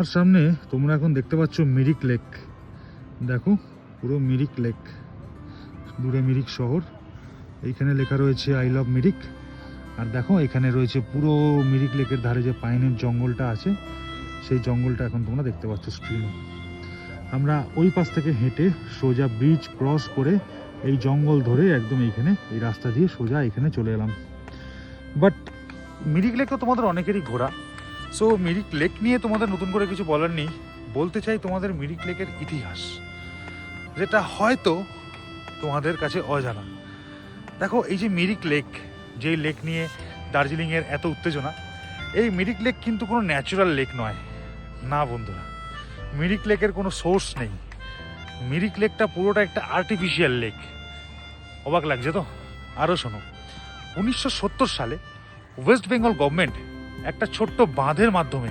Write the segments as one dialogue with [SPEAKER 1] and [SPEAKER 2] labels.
[SPEAKER 1] আমার সামনে তোমরা এখন দেখতে পাচ্ছ মিরিক লেক। দেখো, পুরো মিরিক লেক। দূরে মিরিক শহর। এইখানে লেখা রয়েছে আই লাভ মিরিক আর দেখো, এখানে রয়েছে পুরো মিরিক লেকের ধারে যে পাইনের জঙ্গলটা আছে, সেই জঙ্গলটা এখন তোমরা দেখতে পাচ্ছ স্ক্রিনে আমরা ওই পাশ থেকে হেঁটে সোজা ব্রিজ ক্রস করে এই জঙ্গল ধরে একদম এইখানে, এই রাস্তা দিয়ে সোজা এখানে চলে এলাম। বাট মিরিক লেক তো তোমাদের অনেকেরই ঘোরা। সো মিরিক লেক নিয়ে তোমাদের নতুন করে কিছু বলার নেই। বলতে চাই তোমাদের মিরিক লেকের ইতিহাস। যেটা হয়তো তোমাদের কাছে অজানা। দেখো, এই যে মিরিক লেক যেই লেক নিয়ে দার্জিলিংয়ের এত উত্তেজনা, এই মিরিক লেক কিন্তু কোনো ন্যাচারাল লেক নয়। না, বন্ধুরা মিরিক লেকের কোনো সোর্স নেই। মিরিক লেকটা পুরোটা একটা আর্টিফিশিয়াল লেক অবাক লাগছে তো? আরও শোনো, উনিশশো সত্তর সালে ওয়েস্ট বেঙ্গল গভর্নমেন্ট একটা ছোট্ট বাঁধের মাধ্যমে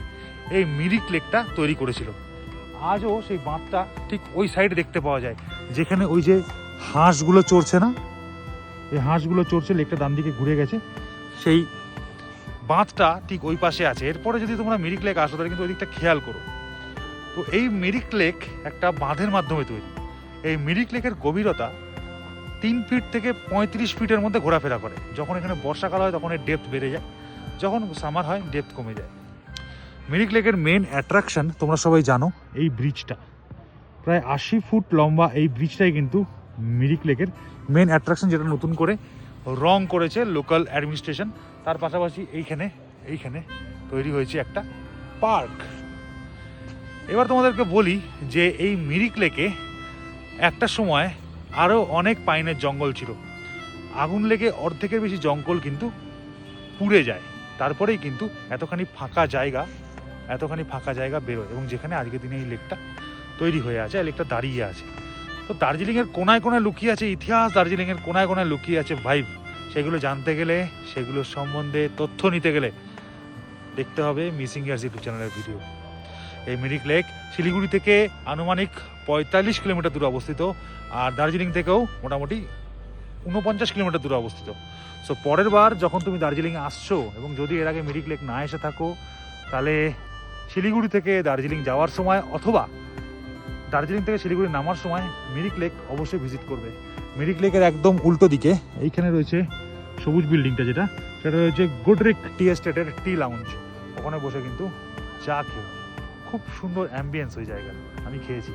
[SPEAKER 1] এই মিরিক লেকটা তৈরি করেছিল। আজও সেই বাঁধটা ঠিক ওই সাইডে দেখতে পাওয়া যায়, যেখানে ওই যে হাঁসগুলো চড়ছে না? এই হাঁসগুলো চড়ছে, লেকটা ডান দিকে ঘুরে গেছে। সেই বাঁধটা ঠিক ওই পাশে আছে। এরপরে যদি তোমরা মিরিক লেক আসো, তাহলে কিন্তু ওই দিকটা খেয়াল করো। তো এই মিরিক লেক একটা বাঁধের মাধ্যমে তৈরি। এই মিরিক লেকের গভীরতা তিন ফিট থেকে পঁয়ত্রিশ ফিটের মধ্যে ঘোরাফেরা করে। যখন এখানে বর্ষাকাল হয়, তখন এর ডেপথ বেড়ে যায়। যখন সামার হয় ডেপথ কমে যায়। মিরিক লেকের মেন অ্যাট্রাকশন তোমরা সবাই জানো, এই ব্রিজটা প্রায় আশি ফুট লম্বা এই ব্রিজটাই কিন্তু মিরিক লেকের মেন অ্যাট্রাকশন যেটা নতুন করে রং করেছে লোকাল অ্যাডমিনিস্ট্রেশন তার পাশাপাশি এইখানে এইখানে তৈরি হয়েছে একটা পার্ক এবার তোমাদেরকে বলি যে এই মিরিক লেকে একটা সময় আরও অনেক পাইনের জঙ্গল ছিল। আগুন লেগে অর্ধেকের বেশি জঙ্গল কিন্তু পুড়ে যায়। তারপরেই কিন্তু এতখানি ফাঁকা জায়গা, এতখানি ফাঁকা জায়গা বেরোয় এবং যেখানে আজকের দিনে এই লেকটা তৈরি হয়ে আছে আর লেকটা দাঁড়িয়ে আছে। তো দার্জিলিংয়ের কোনায় কোনায় লুকিয়ে আছে, ইতিহাস দার্জিলিংয়ের কোনায় কোনায় লুকিয়ে আছে ভাইব সেগুলো জানতে গেলে, সেগুলোর সম্বন্ধে তথ্য নিতে গেলে দেখতে হবে মিসিং ইয়ার্স ইউটিউব চ্যানেলের ভিডিও। এই মিরিক লেক শিলিগুড়ি থেকে আনুমানিক পঁয়তাল্লিশ কিলোমিটার দূরে অবস্থিত, আর দার্জিলিং থেকেও মোটামুটি উনপঞ্চাশ কিলোমিটার দূরে অবস্থিত। সো পরের বার যখন তুমি দার্জিলিংয়ে আসছো এবং যদি এর আগে মিরিক লেক না এসে থাকো, তাহলে শিলিগুড়ি থেকে দার্জিলিং যাওয়ার সময় অথবা দার্জিলিং থেকে শিলিগুড়ি নামার সময় মিরিক লেক অবশ্যই ভিজিট করবে। মিরিক লেকের একদম উল্টো দিকে, এইখানে রয়েছে সবুজ বিল্ডিংটা যেটা, সেটা রয়েছে গুডরিক টি এস্টেটের টি লাউঞ্জ। ওখানে বসে কিন্তু চা খেয়ে খুব সুন্দর অ্যাম্বিয়েন্স ওই জায়গা আমি খেয়েছি।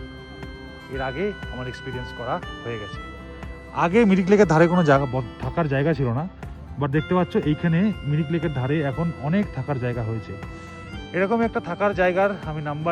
[SPEAKER 1] এর আগে আমার এক্সপিরিয়েন্স করা হয়ে গেছে। আগে মিরিক লেকের ধারে কোনো জায়গা থাকার জায়গা ছিল না বাট দেখতে পাচ্ছ এইখানে মিরিক লেকের ধারে এখন অনেক থাকার জায়গা হয়েছে। এরকম একটা থাকার জায়গার আমি নাম্বার